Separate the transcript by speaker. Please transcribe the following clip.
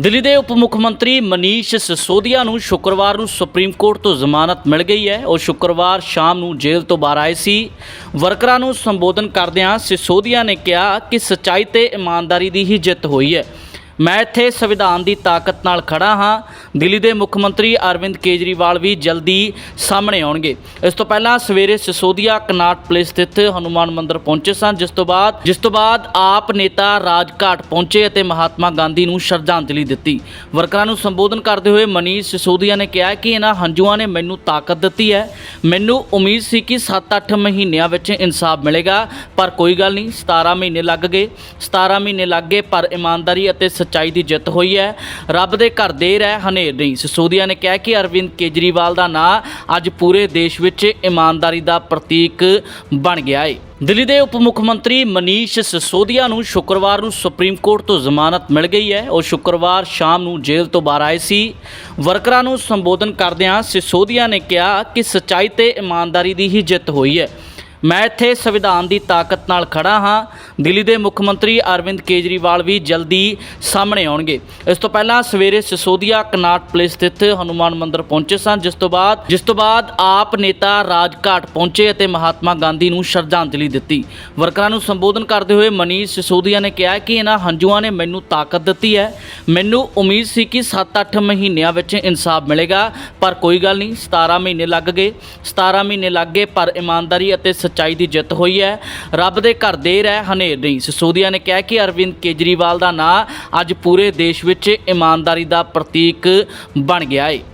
Speaker 1: ਦਿੱਲੀ ਦੇ ਉਪ ਮੁੱਖ ਮੰਤਰੀ ਮਨੀਸ਼ ਸਿਸੋਦੀਆ ਨੂੰ ਸ਼ੁੱਕਰਵਾਰ ਨੂੰ ਸੁਪਰੀਮ ਕੋਰਟ ਤੋਂ ਜ਼ਮਾਨਤ ਮਿਲ ਗਈ ਹੈ। ਉਹ ਸ਼ੁੱਕਰਵਾਰ ਸ਼ਾਮ ਨੂੰ ਜੇਲ੍ਹ ਤੋਂ ਬਾਹਰ ਆਏ ਸੀ। ਵਰਕਰਾਂ ਨੂੰ ਸੰਬੋਧਨ ਕਰਦਿਆਂ ਸਿਸੋਦੀਆ ਨੇ ਕਿਹਾ ਕਿ ਸੱਚਾਈ ਤੇ ਇਮਾਨਦਾਰੀ ਦੀ ਹੀ ਜਿੱਤ ਹੋਈ ਹੈ। ਮੈਂ ਇੱਥੇ ਸੰਵਿਧਾਨ ਦੀ ਤਾਕਤ ਨਾਲ ਖੜਾ ਹਾਂ। ਦਿੱਲੀ ਦੇ ਮੁੱਖ ਮੰਤਰੀ ਅਰਵਿੰਦ ਕੇਜਰੀਵਾਲ ਵੀ ਜਲਦੀ ਸਾਹਮਣੇ ਆਉਣਗੇ। ਇਸ ਤੋਂ ਪਹਿਲਾਂ ਸਵੇਰੇ ਸਿਸੋਦੀਆ ਕਨਾਟ ਪਲੇਸ ਸਥਿਤ ਹਨੂਮਾਨ ਮੰਦਿਰ ਪਹੁੰਚੇ ਸਨ, ਜਿਸ ਤੋਂ ਬਾਅਦ, ਜਿਸ ਤੋਂ ਬਾਅਦ ਆਪ ਨੇਤਾ ਰਾਜਘਾਟ ਪਹੁੰਚੇ ਅਤੇ ਮਹਾਤਮਾ ਗਾਂਧੀ ਨੂੰ ਸ਼ਰਧਾਂਜਲੀ ਦਿੱਤੀ। ਵਰਕਰਾਂ ਨੂੰ ਸੰਬੋਧਨ ਕਰਦੇ ਹੋਏ ਮਨੀਸ਼ ਸਿਸੋਦੀਆ ਨੇ ਕਿਹਾ ਕਿ ਇਹਨਾਂ ਹੰਝੂਆਂ ਨੇ ਮੈਨੂੰ ਤਾਕਤ ਦਿੱਤੀ ਹੈ। ਮੈਨੂੰ ਉਮੀਦ ਸੀ ਕਿ 7-8 ਮਹੀਨਿਆਂ ਵਿੱਚ ਇਨਸਾਫ ਮਿਲੇਗਾ, ਪਰ ਕੋਈ ਗੱਲ ਨਹੀਂ 17 ਮਹੀਨੇ ਲੱਗ ਗਏ। 17 ਮਹੀਨੇ ਲੱਗ ਗਏ, ਪਰ ਇਮਾਨਦਾਰੀ ਅਤੇ ਸੱਚਾਈ ਦੀ ਜਿੱਤ ਹੋਈ ਹੈ। ਰੱਬ ਦੇ ਘਰ ਦੇਰ ਹੈ ਹਨੇਰ ਨਹੀਂ। ਸਿਸੋਦੀਆ ਨੇ ਕਿਹਾ ਕਿ ਅਰਵਿੰਦ ਕੇਜਰੀਵਾਲ ਦਾ ਨਾਂ ਅੱਜ ਪੂਰੇ ਦੇਸ਼ ਵਿੱਚ ਇਮਾਨਦਾਰੀ ਦਾ ਪ੍ਰਤੀਕ ਬਣ ਗਿਆ ਹੈ ਦਿੱਲੀ ਦੇ ਉਪ ਮੁੱਖ ਮੰਤਰੀ ਮਨੀਸ਼ ਸਿਸੋਦੀਆ ਨੂੰ ਸ਼ੁੱਕਰਵਾਰ ਨੂੰ ਸੁਪਰੀਮ ਕੋਰਟ ਤੋਂ ਜ਼ਮਾਨਤ ਮਿਲ ਗਈ ਹੈ। ਉਹ ਸ਼ੁੱਕਰਵਾਰ ਸ਼ਾਮ ਨੂੰ ਜੇਲ੍ਹ ਤੋਂ ਬਾਹਰ ਆਏ ਸੀ। ਵਰਕਰਾਂ ਨੂੰ ਸੰਬੋਧਨ ਕਰਦਿਆਂ ਸਿਸੋਦੀਆ ਨੇ ਕਿਹਾ ਕਿ ਸੱਚਾਈ ਤੇ ਇਮਾਨਦਾਰੀ ਦੀ ਹੀ ਜਿੱਤ ਹੋਈ ਹੈ। ਮੈਂ ਇੱਥੇ ਸੰਵਿਧਾਨ ਦੀ ਤਾਕਤ ਨਾਲ ਖੜਾ ਹਾਂ। ਦਿੱਲੀ ਦੇ ਮੁੱਖ ਮੰਤਰੀ ਅਰਵਿੰਦ ਕੇਜਰੀਵਾਲ ਵੀ ਜਲਦੀ ਸਾਹਮਣੇ ਆਉਣਗੇ। ਇਸ ਤੋਂ ਪਹਿਲਾਂ ਸਵੇਰੇ ਸਿਸੋਦੀਆ ਕਨਾਟ ਪਲੇਸ ਸਥਿਤ ਹਨੂਮਾਨ ਮੰਦਿਰ ਪਹੁੰਚੇ ਸਨ, ਜਿਸ ਤੋਂ ਬਾਅਦ ਜਿਸ ਤੋਂ ਬਾਅਦ ਆਪ ਨੇਤਾ ਰਾਜਘਾਟ ਪਹੁੰਚੇ ਅਤੇ ਮਹਾਤਮਾ ਗਾਂਧੀ ਨੂੰ ਸ਼ਰਧਾਂਜਲੀ ਦਿੱਤੀ। ਵਰਕਰਾਂ ਨੂੰ ਸੰਬੋਧਨ ਕਰਦੇ ਹੋਏ ਮਨੀਸ਼ ਸਿਸੋਦੀਆ ਨੇ ਕਿਹਾ ਕਿ ਇਹਨਾਂ ਹੰਝੂਆਂ ਨੇ ਮੈਨੂੰ ਤਾਕਤ ਦਿੱਤੀ ਹੈ। ਮੈਨੂੰ ਉਮੀਦ ਸੀ ਕਿ 7-8 ਮਹੀਨਿਆਂ ਵਿੱਚ ਇਨਸਾਫ ਮਿਲੇਗਾ, ਪਰ ਕੋਈ ਗੱਲ ਨਹੀਂ 17 ਮਹੀਨੇ ਲੱਗ ਗਏ। 17 ਮਹੀਨੇ ਲੱਗ ਗਏ, ਪਰ ਇਮਾਨਦਾਰੀ ਅਤੇ ਸੱਚਾਈ ਦੀ ਜਿੱਤ ਹੋਈ ਹੈ। ਰੱਬ ਦੇ ਘਰ ਦੇਰ ਹੈ ਹਨੇਰ ਨਹੀਂ। ਸਿਸੋਦੀਆ ਨੇ ਕਿਹਾ ਕਿ ਅਰਵਿੰਦ ਕੇਜਰੀਵਾਲ ਦਾ ਨਾਂ ਅੱਜ ਪੂਰੇ ਦੇਸ਼ ਵਿੱਚ ਇਮਾਨਦਾਰੀ ਦਾ ਪ੍ਰਤੀਕ ਬਣ ਗਿਆ ਹੈ